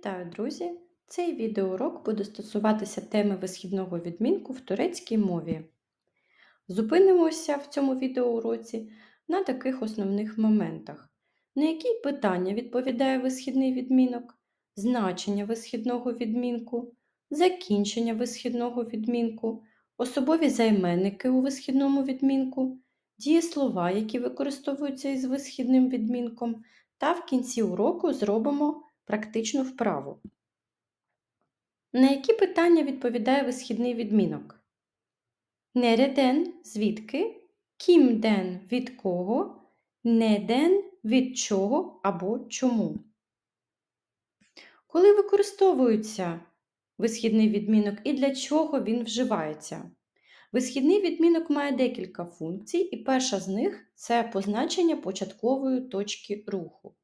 Вітаю, друзі! Цей відеоурок буде стосуватися теми висхідного відмінку в турецькій мові. Зупинимося в цьому відеоуроці на таких основних моментах, на які питання відповідає висхідний відмінок, значення висхідного відмінку, закінчення висхідного відмінку, особові займенники у висхідному відмінку, дієслова, які використовуються із висхідним відмінком, та в кінці уроку зробимо практичну вправу. На які питання відповідає висхідний відмінок? Нереден звідки, кімден від кого, неден від чого або чому. Коли використовується висхідний відмінок і для чого він вживається? Висхідний відмінок має декілька функцій, і перша з них це позначення початкової точки руху.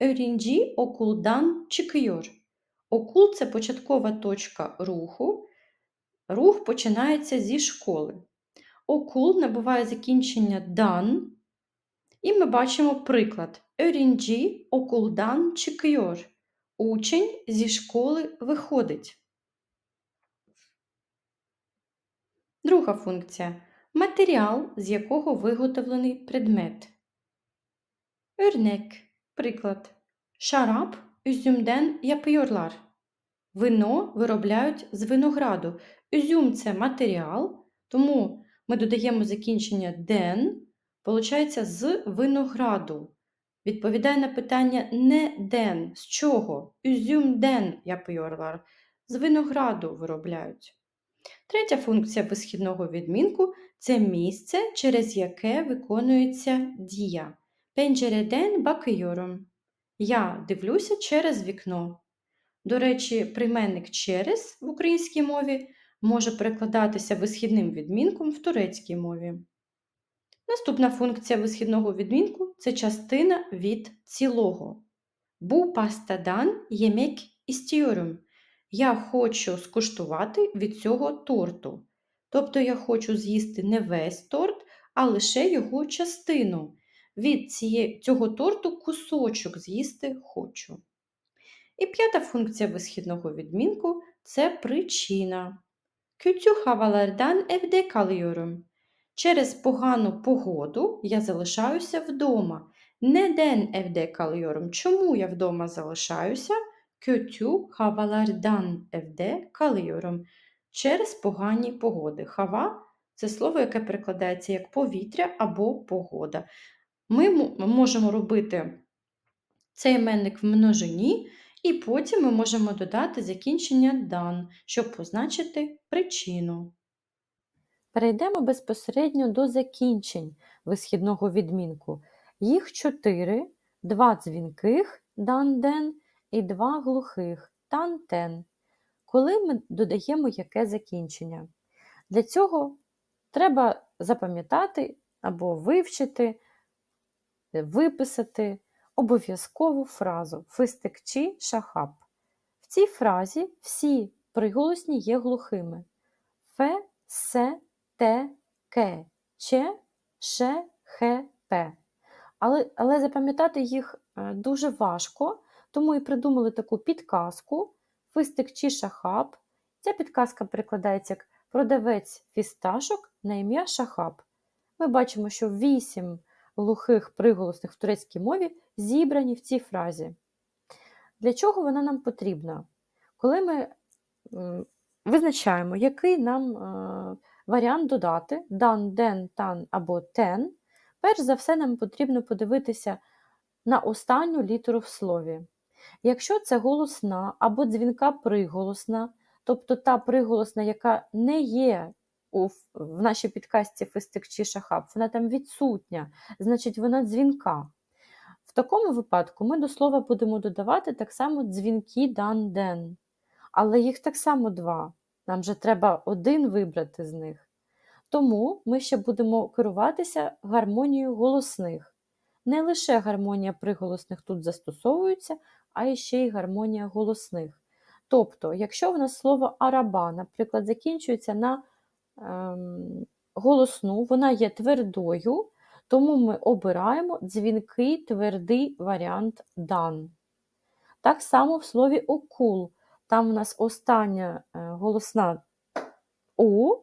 Öğrenci okuldan çıkıyor. Окул це початкова точка руху. Рух починається зі школи. Окул набуває закінчення дан. І ми бачимо приклад. Öğrenci okuldan çıkıyor. Учень зі школи виходить. Друга функція матеріал, з якого виготовлений предмет. Örnek Приклад. Шарап üzümden yapıyorlar. Вино виробляють з винограду. Üzüm – це матеріал, тому ми додаємо закінчення den, получається з винограду. Відповідає на питання не den. З чого? Üzümden yapıyorlar. З винограду виробляють. Третя функція висхідного відмінку це місце, через яке виконується дія. Pencereden bakıyorum. Я дивлюся через вікно. До речі, прийменник через в українській мові може перекладатися висхідним відмінком в турецькій мові. Наступна функція висхідного відмінку це частина від цілого. Bu pastadan yemek istiyorum. Я хочу скуштувати від цього торту. Тобто я хочу з'їсти не весь торт, а лише його частину. Від ціє, цього торту кусочок з'їсти хочу. І п'ята функція висхідного відмінку це причина. Kötü havalardan evde. Через погану погоду я залишаюся вдома. Neden evde kalıyorum? Чому я вдома залишаюся? Kötü havalardan evde kalıyorum. Через погані погоди. Хава це слово, яке перекладається як повітря або погода. Ми можемо робити цей іменник в множині, і потім ми можемо додати закінчення дан, щоб позначити причину. Перейдемо безпосередньо до закінчень висхідного відмінку. Їх чотири, два дзвінких дан-ден і два глухих тан-тен. Коли ми додаємо яке закінчення? Для цього треба запам'ятати або вивчити виписати обов'язкову фразу фистикчі шахаб. В цій фразі всі приголосні є глухими: фе, се, те, ке, че, ше, хе, пе. Але, але запам'ятати їх е, дуже важко, тому і придумали таку підказку фистик шахаб. Ця підказка перекладається як продавець фісташок на ім'я шахаб. Ми бачимо, що вісім глухих приголосних в турецькій мові зібрані в цій фразі. Для чого вона нам потрібна? Коли ми визначаємо, який нам е, варіант додати дан, ден, тан або тен, перш за все, нам потрібно подивитися на останню літеру в слові. Якщо це голосна або дзвінка приголосна, тобто та приголосна, яка не є у, в нашій підкасті фистик чи шахаб, вона там відсутня, значить вона дзвінка. В такому випадку ми до слова будемо додавати так само дзвінки дан-ден. Але їх так само два. Нам же треба один вибрати з них. Тому ми ще будемо керуватися гармонією голосних. Не лише гармонія приголосних тут застосовується, а ще й гармонія голосних. Тобто, якщо в нас слово араба, наприклад, закінчується на голосну, вона є твердою, тому ми обираємо дзвінкий твердий варіант дан. Так само в слові окул. Там у нас остання е, голосна У.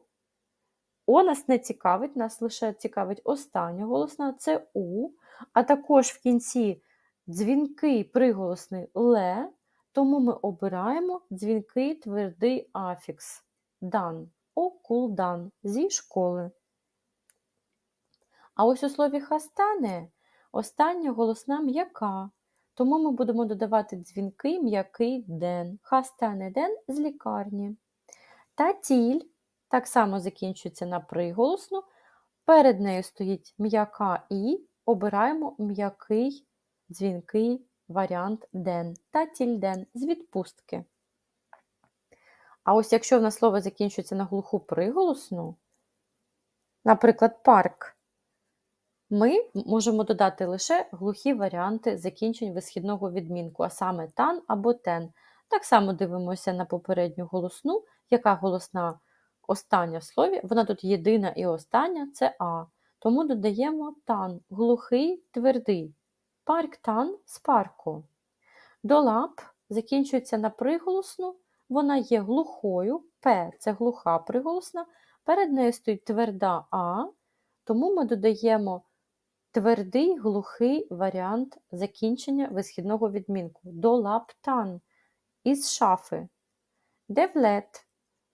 О нас не цікавить, нас лише цікавить остання голосна це У, а також в кінці дзвінкий приголосний ле, тому ми обираємо дзвінкий твердий афікс дан, окулдан зі школи. А ось у слові хастане остання голосна м'яка, тому ми будемо додавати дзвінкий м'який ден. Хастане ден з лікарні. Татіль так само закінчується на приголосну. Перед нею стоїть м'яка і обираємо м'який дзвінкий варіант ден. Татіль ден з відпустки. А ось якщо в нас слово закінчується на глуху приголосну, наприклад, парк, ми можемо додати лише глухі варіанти закінчень висхідного відмінку, а саме тан або тен. Так само дивимося на попередню голосну, яка голосна остання в слові, вона тут єдина і остання це А. Тому додаємо тан, глухий, твердий. Парк тан з парку. Долап закінчується на приголосну, вона є глухою, П це глуха приголосна, перед нею стоїть тверда А, тому ми додаємо твердий глухий варіант закінчення висхідного відмінку. Долаптан із шафи. Девлет.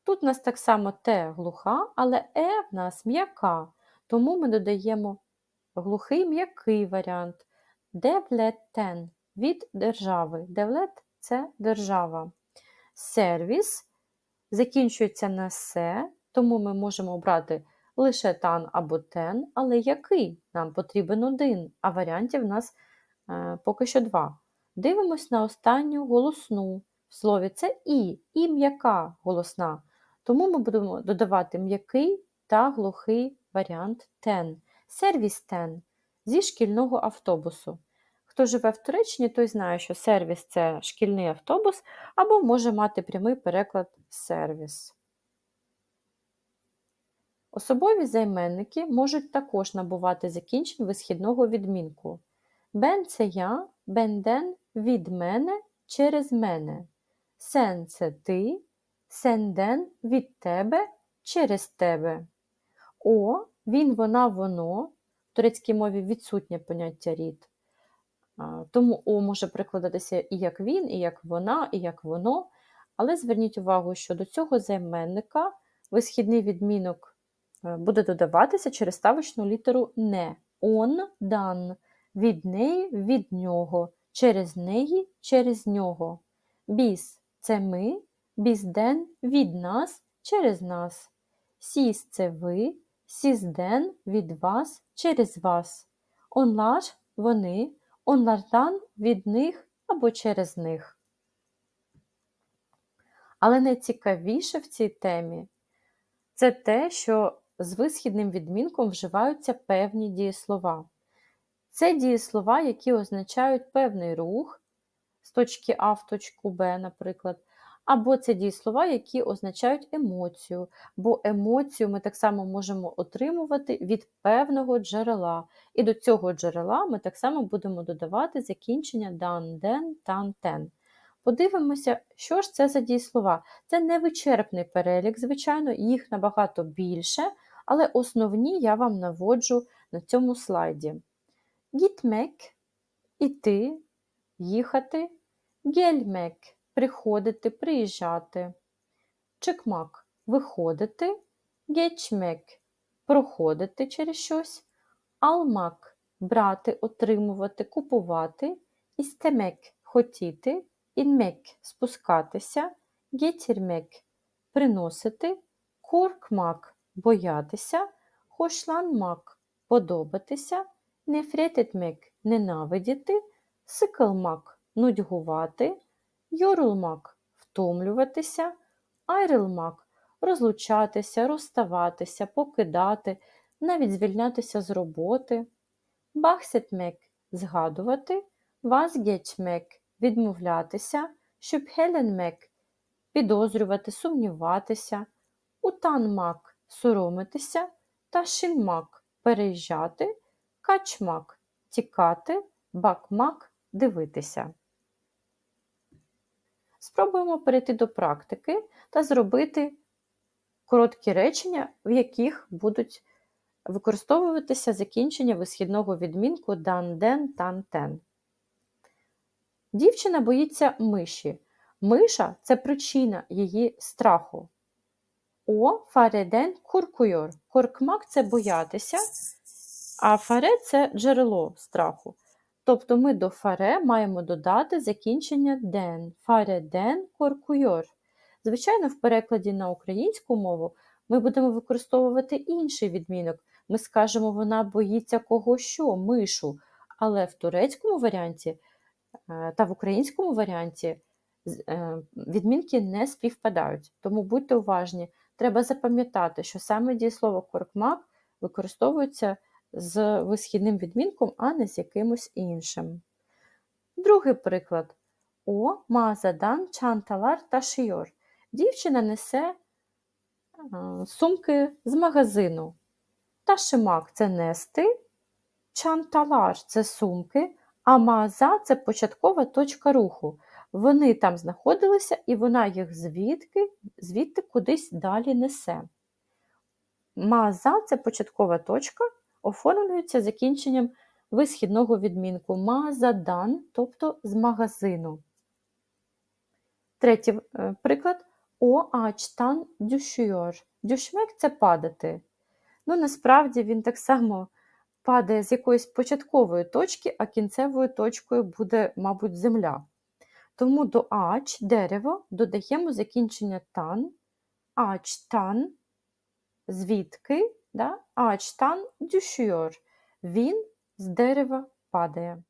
Тут у нас так само Т глуха, але Е в нас м'яка, тому ми додаємо глухий м'який варіант. Девлеттен від держави. Девлет це держава. Сервіс закінчується на се, тому ми можемо обрати лише тан або тен, але який? Нам потрібен один, а варіантів у нас е, поки що два. Дивимось на останню голосну. В слові це і, і м'яка голосна. Тому ми будемо додавати м'який та глухий варіант тен. Сервіс тен зі шкільного автобусу. Хто живе в Туреччині, той знає, що сервіс це шкільний автобус, або може мати прямий переклад сервіс. Особові займенники можуть також набувати закінчень висхідного відмінку. Бен це я, бенден від мене через мене. Сен це ти, сенден від тебе через тебе. О, він, вона, воно. В турецькій мові відсутнє поняття рід. Тому О може прикладатися і як він, і як вона, і як воно. Але зверніть увагу, що до цього займенника висхідний відмінок е, буде додаватися через ставочну літеру не. Он дан. Від неї від нього, через неї через нього. Біс це ми, бізден від нас через нас. Сіс це ви, сізден від вас через вас. Онлар вони, онлардан від них або через них. Але найцікавіше в цій темі це те, що з висхідним відмінком вживаються певні дієслова. Це дієслова, які означають певний рух з точки А в точку Б, наприклад, або це дієслова, які означають емоцію, бо емоцію ми так само можемо отримувати від певного джерела. І до цього джерела ми так само будемо додавати закінчення дан, ден, тан, тен. Подивимося, що ж це за дієслова. Це невичерпний перелік, звичайно, їх набагато більше, але основні я вам наводжу на цьому слайді. Гітмек іти, їхати, гельмек приходити, приїжджати. Чекмак виходити, гечмек проходити через щось, алмак брати, отримувати, купувати, істемек хотіти, інмек спускатися, гетірмек приносити, коркмак боятися, хошланмак подобатися, нефрететмек ненавидіти, сикалмак нудьгувати. Йорлмак втомлюватися, айрилмак розлучатися, розставатися, покидати, навіть звільнятися з роботи, бахсетмек згадувати, вазгечмек відмовлятися, шюбхеленмек підозрювати, сумніватися, утанмак соромитися, ташинмак переїжджати, качмак тікати, бакмак дивитися. Спробуємо перейти до практики та зробити короткі речення, в яких будуть використовуватися закінчення висхідного відмінку дан, ден, тан, тен. Дівчина боїться миші. Миша це причина її страху. О фареден куркуйор. Коркмак це боятися, а фаре це джерело страху. Тобто ми до фаре маємо додати закінчення ден. Фареден коркуйор. Звичайно, в перекладі на українську мову ми будемо використовувати інший відмінок. Ми скажемо, вона боїться кого що, мишу. Але в турецькому варіанті е, та в українському варіанті е, відмінки не співпадають. Тому будьте уважні, треба запам'ятати, що саме дієслово коркмак використовується з висхідним відмінком, а не з якимось іншим. Другий приклад. О мазадан чанталар ташийор. Дівчина несе е, сумки з магазину. Ташимак це нести, чанталар це сумки, а маза це початкова точка руху. Вони там знаходилися, і вона їх звідки, звідти кудись далі несе. Маза це початкова точка, оформлюється закінченням висхідного відмінку мазадан, тобто з магазину. Третій е, приклад о ачтан дюшюйор. Дюшмек це падати. Ну, насправді він так само падає з якоїсь початкової точки, а кінцевою точкою буде, мабуть, земля. Тому до ач дерево додаємо закінчення тан, ачтан, звідки, да? ачтан дюшюйор. Він з дерева падає.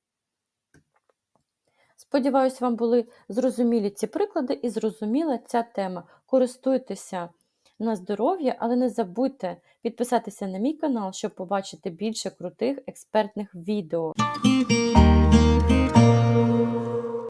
Сподіваюсь, вам були зрозумілі ці приклади і зрозуміла ця тема. Користуйтеся на здоров'я, але не забудьте підписатися на мій канал, щоб побачити більше крутих експертних відео.